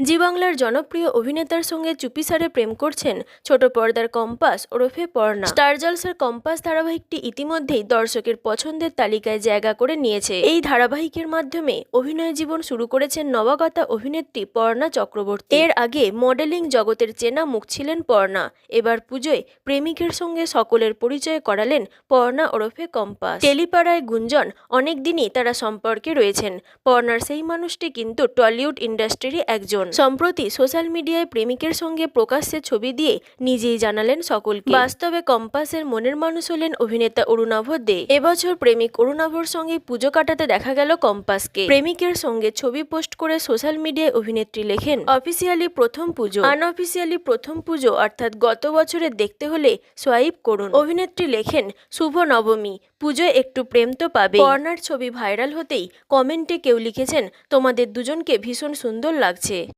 জি বাংলার জনপ্রিয় অভিনেতার সঙ্গে চুপিসারে প্রেম করছেন ছোট পর্দার কম্পাস ওরফে পর্ণা। স্টার জলসার কম্পাস ধারাবাহিকটি ইতিমধ্যেই দর্শকের পছন্দের তালিকায় জায়গা করে নিয়েছে। এই ধারাবাহিকের মাধ্যমে অভিনয় জীবন শুরু করেছেন নবাগতা অভিনেত্রী পর্ণা চক্রবর্তী। এর আগে মডেলিং জগতের চেনা মুখ ছিলেন পর্ণা। এবার পুজোয় প্রেমিকের সঙ্গে সকলের পরিচয় করালেন পর্ণা ওরফে কম্পাস। টেলিপাড়ায় গুঞ্জন অনেক দিনই তারা সম্পর্কে রয়েছেন। পর্ণার সেই মানুষটি কিন্তু টলিউড ইন্ডাস্ট্রিরই একজন। সম্প্রতি সোশ্যাল মিডিয়ায় প্রেমিকের সঙ্গে প্রকাশ্যে ছবি দিয়ে নিজেই জানালেন সকলকে। বাস্তবে কম্পাসের মনের মানুষ হলেন অভিনেতা অরুণাভ দে। এবছর প্রেমিক অরুণাভর সঙ্গে পুজো কাটাতে দেখা গেল কম্পাসকে। প্রেমিকের সঙ্গে ছবি পোস্ট করে সোশ্যাল মিডিয়ায় অভিনেত্রী লেখেন, অফিসিয়ালি প্রথম পুজো, আনঅফিসিয়ালি প্রথম পুজো, অর্থাৎ গত বছরের দেখতে হলে সোয়াইপ করুন। অভিনেত্রী লেখেন, শুভ নবমী, পুজোয় একটু প্রেম তো পাবে কর্নার ছবি ভাইরাল হতেই কমেন্টে কেউ লিখেছেন, তোমাদের দুজনকে ভীষণ সুন্দর লাগছে।